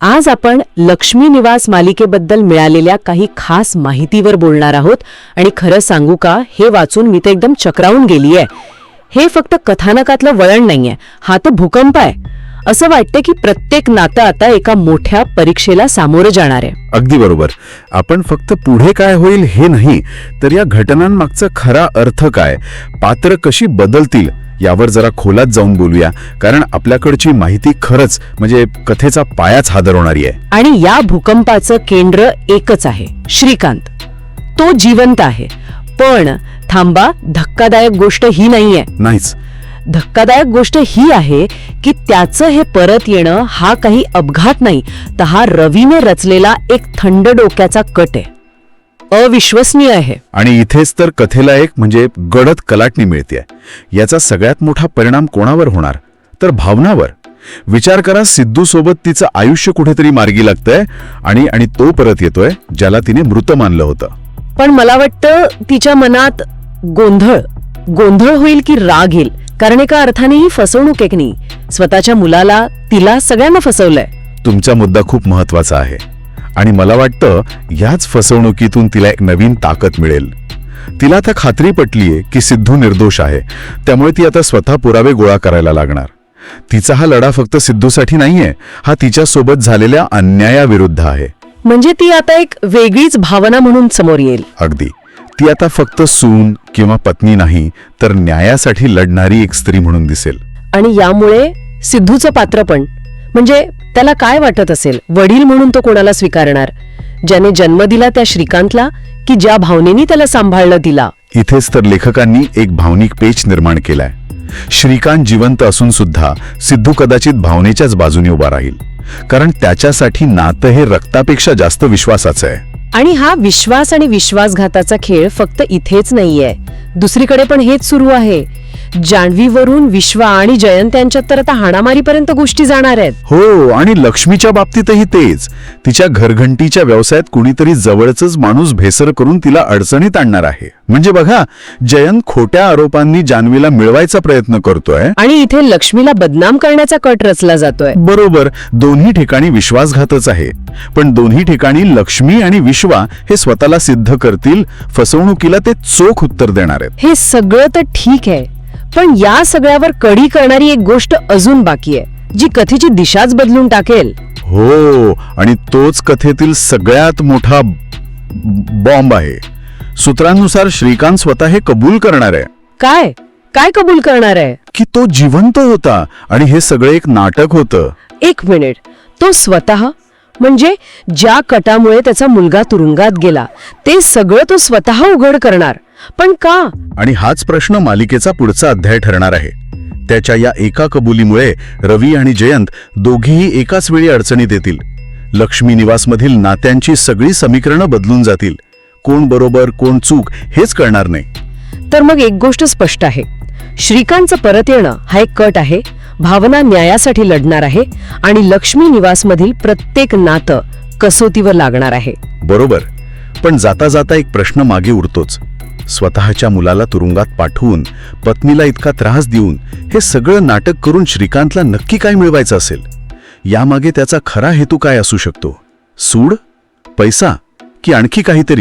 आज आपण लक्ष्मी निवास मालिकेबद्दल मिळालेल्या काही खास माहितीवर बोलणार आहोत. आणि खरं सांगू का हे वाचून मी तर एकदम चक्रावून गेलीये हे फक्त कथानकातलं वळण नाहीये हा तर भूकंप आहे. असं वाटतं की प्रत्येक नातं आता एका मोठ्या परीक्षेला सामोरं जाणार आहे. अगदी बरोबर. आपण फक्त पुढे काय होईल हे नाही तर या घटनांमागचा खरा अर्थ काय? पात्र कशी बदलतील? यावर जरा खोलात जाऊन बोलूया. कारण आपल्याकडची माहिती खरंच म्हणजे कथेचा पायाच हादरवणारी आहे. आणि या भूकंपाचं केंद्र एकच आहे श्रीकांत. तो जिवंत आहे. पण थांबा धक्कादायक गोष्ट ही नाहीये. नाहीच. धक्कादायक गोष्ट ही आहे की त्याचं हे परत येणं हा काही अपघात नाही तर हा रवीने रचलेला एक थंड डोक्याचा कट आहे. अविश्वसनीय आहे. आणि इथेच तर कथेला एक म्हणजे गडद कलाटणी मिळते याचा सगळ्यात मोठा परिणाम कोणावर होणार? तर भावनावर. विचार करा सिद्धू सोबत तिचं आयुष्य कुठेतरी मार्गी लागतंय आणि आणि तो परत येतोय ज्याला तिने मृत मानलं होतं. पण मला वाटतं तिच्या मनात गोंधळ. गोंधळ होईल की राग येईल? कारण एका अर्थाने ही फसवणूक नाही? स्वतःच्या मुलाला तिला सगळ्यांना फसवलंय. तुमचा मुद्दा खूप महत्त्वाचा आहे. आणि मला वाटतं याच फसवणुकीतून तिला एक नवीन ताकद मिळेल. तिला आता खात्री पटलीये की सिद्धू निर्दोष आहे. त्यामुळे ती आता स्वतः पुरावे गोळा करायला लागणार. तिचा हा लढा फक्त सिद्धूसाठी नाहीये हा तिच्यासोबत झालेल्या अन्यायाविरुद्ध आहे. म्हणजे ती आता एक वेगळीच भावना म्हणून समोर येईल. अगदी. ती आता फक्त सून किंवा पत्नी नाही तर न्यायासाठी लढणारी एक स्त्री म्हणून दिसेल. आणि यामुळे सिद्धूचं पात्र पण म्हणजे त्याला काय वाटत असेल? वडील म्हणून तो कोणाला स्वीकारणार? ज्याने जन्म दिला त्या श्रीकांतला की ज्या भावनेनी त्याला सांभाळलं तिला? इथेच तर लेखकांनी एक भावनिक पेच निर्माण केलाय. श्रीकांत जिवंत असून सुद्धा सिद्धू कदाचित भावनेच्याच बाजूने उभा राहील. कारण त्याच्यासाठी नातं हे रक्तापेक्षा जास्त विश्वासाचं आहे. आणि हा विश्वास आणि विश्वासघाताचा खेळ फक्त इथेच नाहीये. दुसरीकडे पण हेच सुरू आहे. जान्हवीवरून विश्वा आणि जयंत यांच्यात तर आता हाणामारीपर्यंत गोष्टी जाणार आहेत. हो आणि लक्ष्मीच्या बाबतीतही तेच. तिच्या घरघंटीच्या व्यवसायात कुणीतरी जवळच माणूस भेसर करून तिला अडचणीत आणणार आहे. म्हणजे बघा जयंत खोट्या आरोपांनी जान्हवीला मिळवायचा प्रयत्न करतोय. आणि इथे लक्ष्मीला बदनाम करण्याचा कट रचला जातोय. बरोबर दोन्ही ठिकाणी विश्वासघातच आहे. पण दोन्ही ठिकाणी लक्ष्मी आणि विश्वा हे स्वतःला सिद्ध करतील फसवणुकीला ते चोख उत्तर देणार आहेत. हे सगळं तर ठीक आहे. पण या सगळ्यावर कडी करणारी एक गोष्ट अजून बाकी आहे जी कथेची दिशाच बदलून टाकेल. हो आणि तोच कथेतील सगळ्यात मोठा बॉम्ब आहे. सूत्रांनुसार श्रीकांत स्वतः हे कबूल करणार आहे. काय? काय कबूल करणार आहे? की तो जिवंत होता आणि हे सगळं एक नाटक होतं. एक मिनिट. तो स्वतः? म्हणजे ज्या कटामुळे त्याचा मुलगा तुरुंगात गेला ते सगळं तो स्वतः उघड करणार. पण का? आणि हाच प्रश्न मालिकेचा पुढचा अध्याय ठरणार आहे. त्याच्या या एका कबुलीमुळे रवी आणि जयंत दोघेही एकाच वेळी अडचणीत येतील. लक्ष्मी निवासमधील नात्यांची सगळी समीकरणं बदलून जातील. कोण बरोबर कोण चूक हेच कळणार नाही. तर मग एक गोष्ट स्पष्ट आहे. श्रीकांतचं परत येणं हा एक कट आहे. भावना न्यायासाठी लढणार आहे आणि लक्ष्मी निवासमधील प्रत्येक नातं कसोटीवर लागणार आहे. बरोबर. पण जाता जाता एक प्रश्न मागे उरतोच. स्वतःच्या मुलाला तुरुंगात पाठवून पत्नीला इतका त्रास देऊन हे सगळं नाटक करून श्रीकांतला नक्की काय मिळवायचं असेल? यामागे त्याचा खरा हेतू काय असू शकतो? सूड? पैसा? की आणखी काहीतरी?